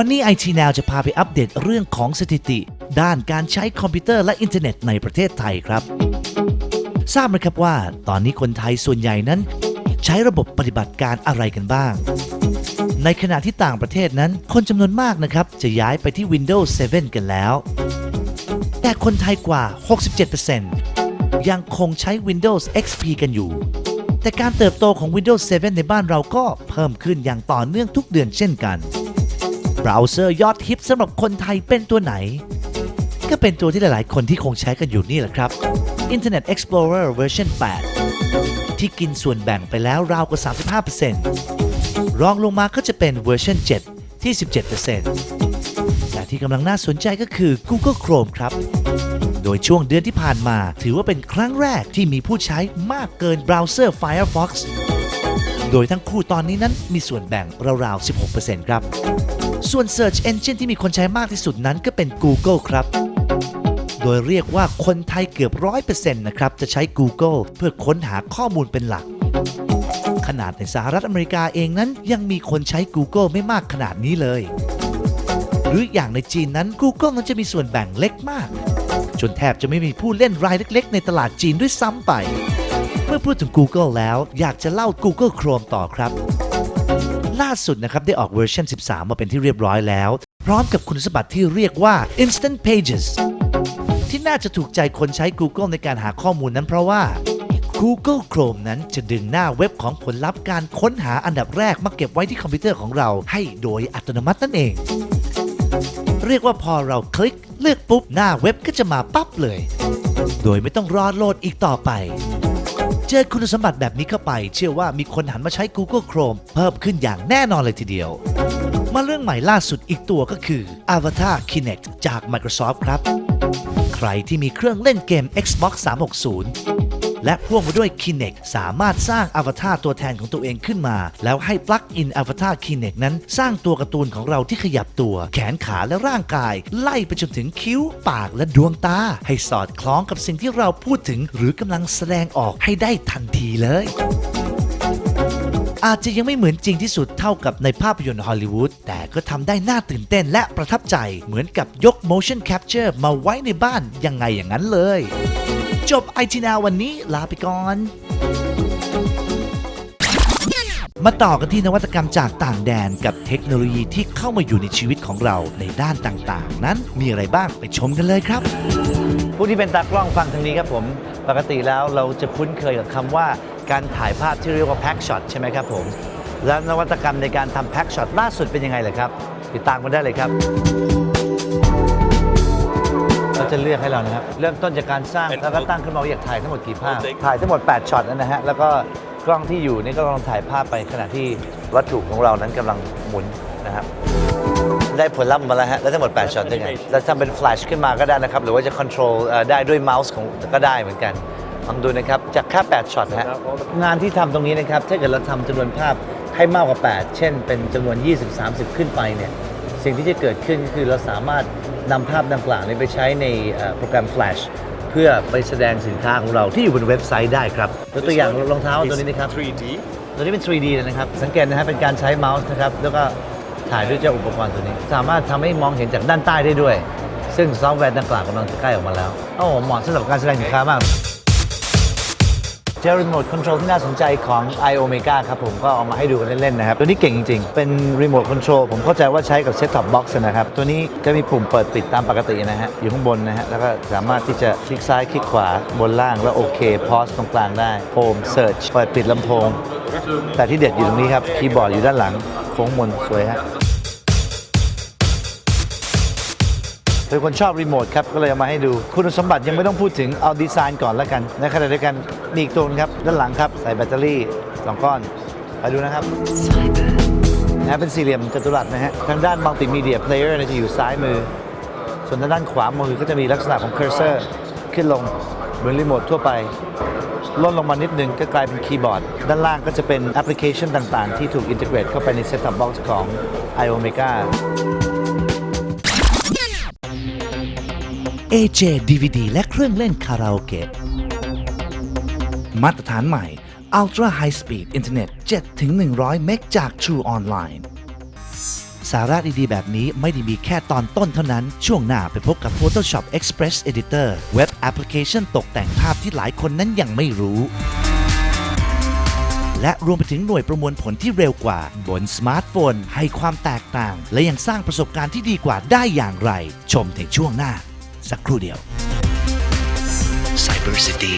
วันนี้ IT Now จะพาไปอัปเดตเรื่องของสถิติ ด้านการใช้คอมพิวเตอร์และอินเทอร์เน็ตในประเทศไทยครับ ทราบไหมครับว่า ตอนนี้คนไทยส่วนใหญ่นั้น ใช้ระบบปฏิบัติการอะไรกันบ้าง ในขณะที่ต่างประเทศนั้น คนจำนวนมากนะครับ จะย้ายไปที่ Windows 7 กันแล้ว แต่คนไทยกว่า 67%ยังคงใช้ Windows XP กันอยู่แต่การเติบโตของ Windows 7 ในบ้านเราก็เพิ่มขึ้นอย่างต่อเนื่องทุกเดือนเช่นกัน เบราว์เซอร์ยอดฮิตสำหรับคนไทยเป็นตัวไหน ก็เป็นตัวที่หลาย ๆ คนที่คงใช้กันอยู่นี่แหละครับ Internet Explorer เวอร์ชัน8ที่กินส่วนแบ่งไปแล้วราวกว่า 35%รองลงมาก็จะเป็นเวอร์ชัน7 ที่ 17%แต่ที่กำลังน่าสนใจก็คือ Google Chrome ครับ โดยช่วงเดือนที่ผ่านมา ถือว่าเป็นครั้งแรกที่มีผู้ใช้มากเกินเบราว์เซอร์ Firefox โดยทั้งคู่ตอนนี้นั้นมีส่วนแบ่งราวๆ 16%ครับ ส่วน Search Engine ที่มีคนใช้มากที่สุดนั้นก็เป็น Google ครับ โดยเรียกว่าคนไทยเกือบ 100%นะครับ จะใช้ Google เพื่อค้นหาข้อมูลเป็นหลัก ขนาดในสหรัฐอเมริกาเองนั้นยังมีคนใช้ Google ไม่มากขนาดนี้เลย หรืออย่างในจีนนั้น Google นั้นจะมีส่วนแบ่งเล็กมาก จนแทบจะไม่มีผู้เล่นรายเล็ก ๆ ในตลาดจีนด้วยซ้ำไป เมื่อพูดถึง Google แล้วอยากจะเล่า Google Chrome ต่อครับ ล่าสุดนะครับได้ออกเวอร์ชัน 13 มาเป็นที่เรียบร้อยแล้ว พร้อมกับคุณสมบัติที่เรียกว่า Instant Pages ที่น่าจะถูกใจคนใช้ Google ในการหาข้อมูลนั้นเพราะว่า Google Chrome นั้นจะดึงหน้าเว็บของผลลัพธ์การค้นหาอันดับแรกมาเก็บไว้ที่คอมพิวเตอร์ของเราให้โดยอัตโนมัตินั่นเอง เรียกว่าพอเราคลิกเลือกปุ๊บหน้าเว็บก็จะมาปั๊บเลย โดยไม่ต้องรอโหลดอีกต่อไป เจอคุณสมบัติแบบนี้เข้าไป เชื่อว่ามีคนหันมาใช้ Google Chrome เพิ่มขึ้นอย่างแน่นอนเลยทีเดียว มาเรื่องใหม่ล่าสุดอีกตัวก็คือ Avatar Kinect จาก Microsoft ครับ ใครที่มีเครื่องเล่นเกม Xbox 360 และพ่วงมาด้วย Kinect สามารถสร้างอวตารตัวแทนของตัวเองขึ้นมา แล้วให้ปลั๊กอินอวตาร Kinect นั้น สร้างตัวการ์ตูนของเราที่ขยับตัว แขนขาและร่างกาย ไล่ไปจนถึงคิ้ว ปากและดวงตา ให้สอดคล้องกับสิ่งที่เราพูดถึง หรือกำลังแสดงออกให้ได้ทันทีเลย อาจจะยังไม่เหมือนจริงที่สุดเท่ากับในภาพยนตร์ฮอลลีวูดแต่ก็ทำได้น่าตื่นเต้นและประทับใจ เหมือนกับยก motion capture มาไว้ในบ้านยังไงอย่างนั้นเลย จบไอทีนาวันนี้ลาไปก่อนมาต่อกันที่นวัตกรรมจากต่างแดนกับเทคโนโลยีที่เข้ามาอยู่ในชีวิตของเราในด้านต่างๆ นั้นมีอะไรบ้างไปชมกันเลยครับ ผู้ที่เป็นตากล้องฟังทางนี้ครับผม ปกติแล้วเราจะคุ้นเคยกับคำว่า การถ่ายภาพที่เรียกว่าแพ็กช็อตใช่ไหมครับผม แล้วนวัตกรรมในการทำแพ็กช็อตล่าสุดเป็นยังไงเลยครับ ติดตามกันได้เลยครับเขาจะเลือกให้เรานะครับ เริ่มต้นจากการสร้างแล้วก็ตั้งขึ้นมาว่าอยากถ่ายทั้งหมดกี่ภาพ ถ่ายทั้งหมด 8ช็อตนะฮะ แล้วก็กล้องที่อยู่นี่ก็กำลังถ่ายภาพไปขณะที่วัตถุของเรานั้นกำลังหมุนนะครับได้ผลลัพธ์มาแล้วฮะแล้วทั้งหมด 8ช็อตด้วยกันจะทำเป็นแฟลชขึ้นมาก็ได้นะครับ หรือว่าจะคอนโทรลได้ด้วยเมาส์ของก็ได้เหมือนกัน ลองดูนะครับจากแค่8ช็อตนะฮะงานที่ทำตรงนี้นะครับถ้าเกิดเราทำจำนวนภาพให้มากกว่า 8 เช่น เป็นจำนวน 20 30 ขึ้นไปเนี่ยสิ่งที่จะเกิดขึ้นคือเราสามารถนำภาพดังกล่าวนี้ไปใช้ในเอ่อโปรแกรม Flash เพื่อไปแสดงสินค้าของเราที่อยู่บนเว็บไซต์ได้ครับยกตัวอย่างรองเท้าตัวนี้นะครับ 3D ตัวนี้เป็น 3D เลยนะครับ สังเกตนะฮะเป็นการใช้เมาส์นะครับ แล้วก็ถ่ายด้วยเจ้าอุปกรณ์ตัวนี้ สามารถทำให้มองเห็นจากด้านใต้ได้ด้วย ซึ่งซอฟต์แวร์ดังกล่าวกำลังจะใกล้ออกมาแล้ว โอ้โหเหมาะสำหรับการแสดงสินค้ามาก เจอรีโมทคอนโทรลที่น่าสนใจของ i Omega ครับผมก็เอามาให้ดูกันเล่น ๆ นะครับ ตัวนี้เก่งจริง ๆ เป็นรีโมทคอนโทรลผมเข้าใจว่าใช้กับเซ็ตท็อปบ็อกซ์นะครับ ตัวนี้ก็มีปุ่มเปิดปิดตามปกตินะฮะ อยู่ข้างบนนะฮะ แล้วก็สามารถที่จะคลิกซ้ายคลิกขวาบนล่างแล้วโอเคพอสตรงกลางได้โฮมเซิร์ชเปิดปิดลำโพง แต่ที่เด็ดอยู่ตรงนี้ครับคีย์บอร์ดอยู่ด้านหลังโค้งมนสวยฮะ เป็นคนชอบรีโมทครับ ก็เลยเอามาให้ดู คุณสมบัติยังไม่ต้องพูดถึงเอาดีไซน์ก่อนแล้วกันในขณะเดียวกันมีอีกตัวนึงครับ ด้านหลังครับ ใส่แบตเตอรี่ 2 ก้อน ไปดูนะครับนะเป็นสี่เหลี่ยมจัตุรัสนะฮะ ทางด้านมัลติมีเดียเพลเยอร์จะอยู่ซ้ายมือ ส่วนทางด้านขวามือก็จะมีลักษณะของเคอร์เซอร์ขึ้นลงเหมือนรีโมททั่วไปล่นลงมานิดนึงก็กลายเป็นคีย์บอร์ด ด้านล่างก็จะเป็นแอปพลิเคชันต่าง ๆ ที่ถูกอินทิเกรตเข้าไปใน Set Top Box ของ iOmega AJ DVD และเครื่องเล่นคาราโอเกะมาตรฐานใหม่ Ultra High Speed Internet 7-100 เมกจาก True Online สาระดีๆ แบบนี้ไม่ได้มีแค่ตอนต้นเท่านั้น ช่วงหน้าไปพบกับ Photoshop Express Editor เว็บแอปพลิเคชันตกแต่งภาพที่หลายคนนั้นยังไม่รู้ และรวมไปถึงหน่วยประมวลผลที่เร็วกว่า บนสมาร์ทโฟน ให้ความแตกต่าง และยังสร้างประสบการณ์ที่ดีกว่าได้อย่างไร ชมในช่วงหน้า สักครู่เดียว Cyber City